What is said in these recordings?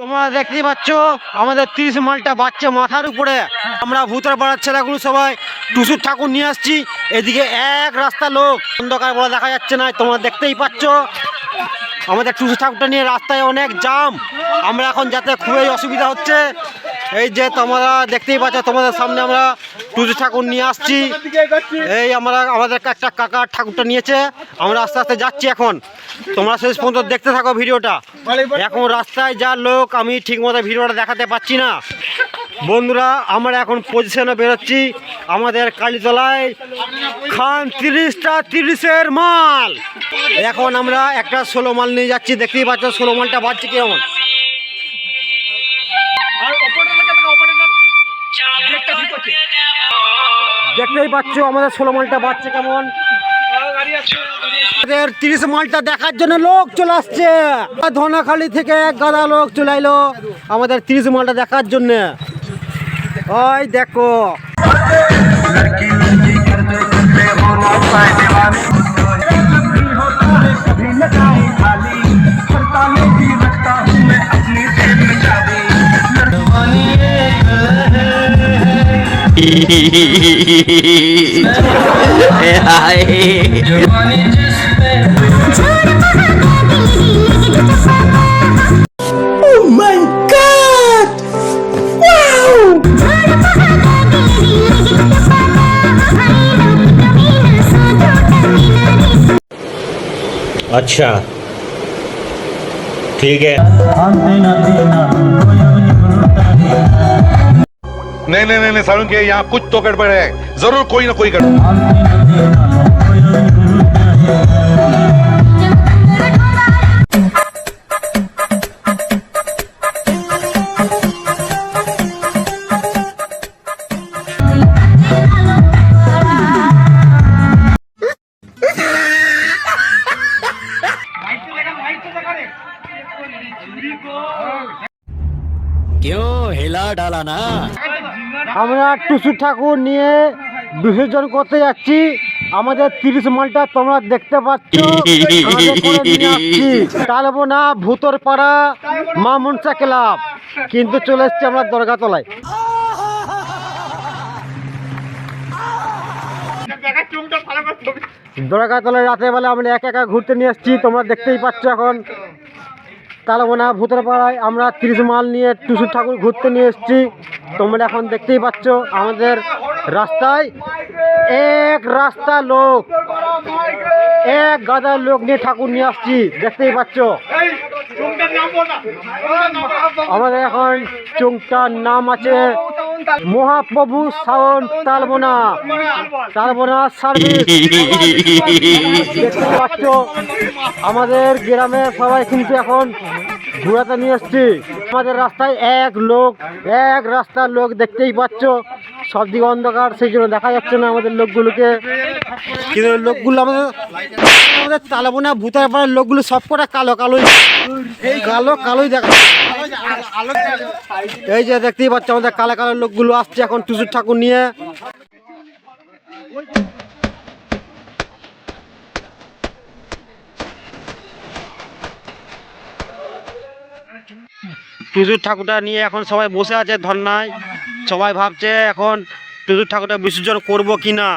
তোমরা দেখতেই পাচ্ছ, আমাদের তিরিশ মালটা বাচ্চা মাথার উপরে। আমরা ভূতের পাড়ার ছেলেগুলো সবাই টুসুর ঠাকুর নিয়ে আসছি। এদিকে এক রাস্তা লোক, অন্ধকার বলে দেখা যাচ্ছে না, তোমরা দেখতেই পাচ্ছ। আমাদের টুসু ঠাকুরটা নিয়ে রাস্তায় অনেক জাম। আমরা এখন যাতে খুবই অসুবিধা হচ্ছে। এই যে তোমরা দেখতেই পাচ্ছ, তোমাদের সামনে আমরা টুসু ঠাকুর নিয়ে আসছি। এই আমরা আমাদের একটা কাকা ঠাকুরটা নিয়েছে। আমরা আস্তে আস্তে যাচ্ছি এখন। তোমরা শেষ পর্যন্ত দেখতে থাকো ভিডিওটা। এখন রাস্তায় যা লোক আমি ঠিকমতো ভিডিওটা দেখাতে পাচ্ছি না। বন্ধুরা আমরা এখন পজিশনে বেরোচ্ছি আমাদের কালীতলায়। খান তিরিশটা তিরিশের মাল। এখন আমরা একটা ষোলো মাল নিয়ে যাচ্ছি দেখতেই পাচ্ছ ষোলো মালটা বাড়ছে কেমন। দেখতেই পাচ্ছ আমাদের ষোলো মালটা বাড়ছে কেমন। আমাদের তিরিশ মালটা দেখার জন্য লোক চলে আসছে। ধনাখালি থেকে এক গাদা লোক চলে এলো আমাদের তিরিশ মালটা দেখার জন্য। ওই দেখো। अच्छा। ठीक है। नहीं नहीं नहीं सारुण के यहाँ कुछ तो गड़बड़ है। ज़रूर कोई ना कोई गड़बड़। আমরা টুসু ঠাকুর নিয়ে বিসর্জন করতে যাচ্ছি। আমাদের তিরিশ মালটা তোমরা দেখতে পাচ্ছ। টালবো না ভূতর পাড়া মা মনসা ক্লাব। কিন্তু চলে এসছি আমরা দরগাতলায়। দরগাতলায় রাতের বেলা আমরা একা একা ঘুরতে নিয়ে এসছি। তোমরা দেখতেই পাচ্ছ এখন। তালবোনা ভূতের পাড়ায় আমরা তিরিশ মাল নিয়ে টুসু ঠাকুর ঘুরতে নিয়ে এসেছি। তোমরা এখন দেখতেই পাচ্ছ আমাদের রাস্তায় এক রাস্তা লোক, এক গাদার লোক নিয়ে ঠাকুর নিয়ে আসছি। দেখতেই পাচ্ছ। আমাদের এখন চুংটার নাম আছে মহাপ্রভু সাউন্ড তালবোনা তালবোনা সার্ভিস। দেখতে পাচ্ছ, আমাদের গ্রামে সবাই কিন্তু এখন ঘুরাতে নিয়ে এসছি। আমাদের রাস্তায় এক লোক, এক রাস্তার লোক দেখতেই পাচ্ছ। সব দিকে অন্ধকার, সেই জন্য দেখা যাচ্ছে না আমাদের লোকগুলোকে। কিন্তু লোকগুলো? আমাদের আমাদের তালাবোনা ভূতের পাড়ার লোকগুলো সব কটা কালো কালোই। কালো কালোই দেখা এই যে দেখতেই পাচ্ছ আমাদের কালো কালো লোকগুলো আসছে এখন টুসুর ঠাকুর নিয়ে। টুসুর ঠাকুরটা নিয়ে এখন সবাই বসে আছে ধর্নায়। সবাই ভাবছে এখন টুসুর ঠাকুরটা বিসর্জন করব কি না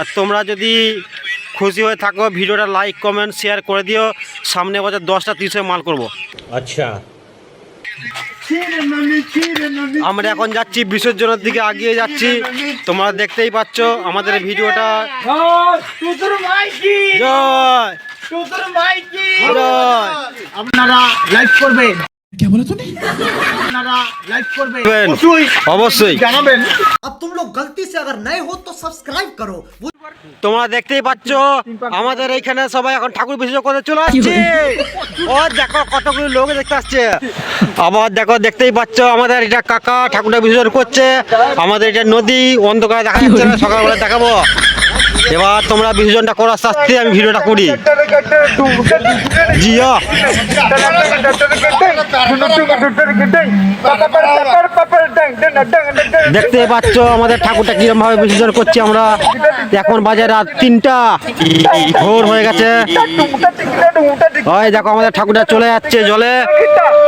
আর তোমরা যদি খুশি হয়ে থাকো, ভিডিওটা লাইক কমেন্ট শেয়ার করে দিও। সামনে বছর দশটা তিরিশে মাল করব। আচ্ছা। আমরা এখন যাচ্ছি বিসর্জনের দিকে আগিয়ে যাচ্ছি। তোমরা দেখতেই পাচ্ছ আমাদের ভিডিওটা। আপনারা লাইক করবেন। আপনারা লাইক করবেন অবশ্যই জানাবেন अब तुम लोग गलती से अगर नए हो तो सब्सक्राइब करो তোমরা দেখতেই পাচ্ছ আমাদের এইখানে সবাই এখন ঠাকুর বিসর্জন করতে চলে আসছে ও দেখো কতগুলো লোক দেখতে আসছে আবার দেখো দেখতেই পাচ্ছ আমাদের এটা কাকা ঠাকুরটা বিসর্জন করছে আমাদের এটা নদী অন্ধকারে দেখা যাচ্ছে না সকালবেলা দেখাবো এবার তোমরা বিসর্জনটা করার শাস্তি আমি ভিডিওটা করি। দেখতে পাচ্ছ, আমাদের ঠাকুরটা কিরম ভাবে বিসর্জন করছি আমরা। এখন বাজে রাত তিনটা। ভোর হয়ে গেছে। ওই দেখো, আমাদের ঠাকুরটা চলে যাচ্ছে জলে।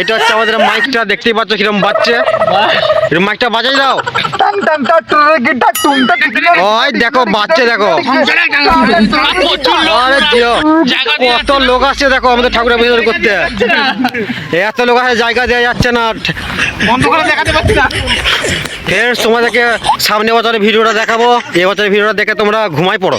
এটা হচ্ছে আমাদের মাইকটা দেখতেই পাচ্ছ কিরম বাজছে এরম মাইকটা বাজাই দাও ওই দেখো বাচ্চা দেখো কত লোক আসছে দেখো আমাদের ঠাকুরের বিসর্জন করতে এত লোক আছে জায়গা দেওয়া যাচ্ছে না ফ্রেন্ডস তোমাদেরকে সামনে বছরের ভিডিওটা দেখাবো এবছরের ভিডিওটা দেখে তোমরা ঘুমাই পড়ো